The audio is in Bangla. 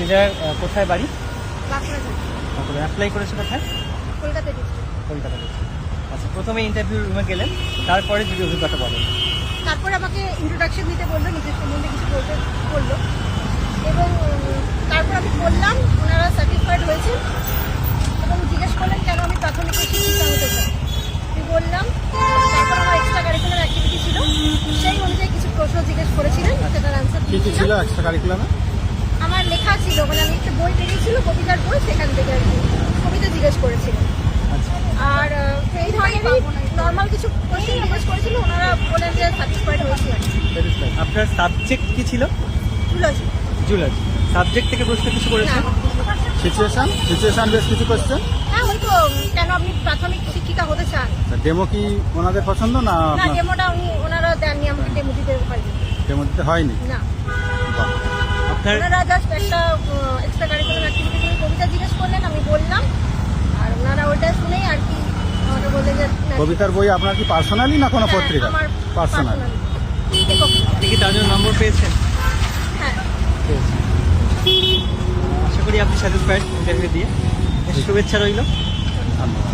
শ্রীজার আহ, কোথায় বাড়ি? বাঁকুড়া অ্যাপ্লাই করেছে কোথায়? কলকাতা ডিস্ট্রিক্ট কলকাতা আচ্ছা প্রথমে ইন্টারভিউ রুমে গেলেন তারপরে যদি অভিজ্ঞতা বলেন। তারপর আমাকে ইন্ট্রোডাকশন দিতে বলল নিজের সম্বন্ধে কিছু বলতে বলল। এবং তারপর আমি বললাম ওনারা সার্টিফাইড হয়েছে? এবং জিজ্ঞেস করলেন কেন আমি প্রাথমিক শিক্ষিকা হতে চাই? আমি বললাম তারপর আমার এক্সট্রা কারিকুলার অ্যাক্টিভিটি ছিল। সেই অনুযায়ী কিছু প্রশ্ন জিজ্ঞেস করেছিলেন সেটার অ্যান্সার কি কি ছিল এক্সট্রা কারিকুলামে আমার লেখা ছিল মানে আমি একটা বই বেরিয়েছিল কবিতার বই সেখান থেকে আর কি কবিতা জিজ্ঞেস করেছিলেন আচ্ছা। আর এই ধরনেরই নর্মাল কিছু কোশ্চেন জিজ্ঞেস করেছিল ওনারা বলেন যে সার্টিফাইড হয়েছে আর কি। আপনার সাবজেক্ট কি ছিল? জুলজি জুলজি সাবজেক্ট থেকে প্রশ্ন কিছু করেছে না সিচুয়েশন সিচুয়েশন বেশ কিছু কোশ্চেন হ্যাঁ ওই তো কেন আপনি প্রাথমিক শিক্ষিকা হতে চান? ডেমো কি ওনাদের পছন্দ না না ডেমোটা উনি ওনারা দেননি আমাকে ডেমো দিতে পারেনি ডেমো দিতে হয়নি? না। বাহ। আপনার ওনারা জাস্ট একটা এক্সট্রা কারিকুলার অ্যাক্টিভিটি নিয়ে কবিতা জিজ্ঞেস করলেন আমি বললাম। আর ওনারা শুনেই আর কি আমাকে বললেন যে কবিতার বই আপনার কি পার্সোনালি না কোনো হ্যাঁ, পত্রিকা আমার পার্সোনাল। আপনি কি তার জন্য নম্বর পেয়েছেন? হ্যাঁ। পেয়েছেন আশা করি আপনি স্যাটিসফাইড ইন্টারভিউ দিয়ে। শুভেচ্ছা রইল। ধন্যবাদ।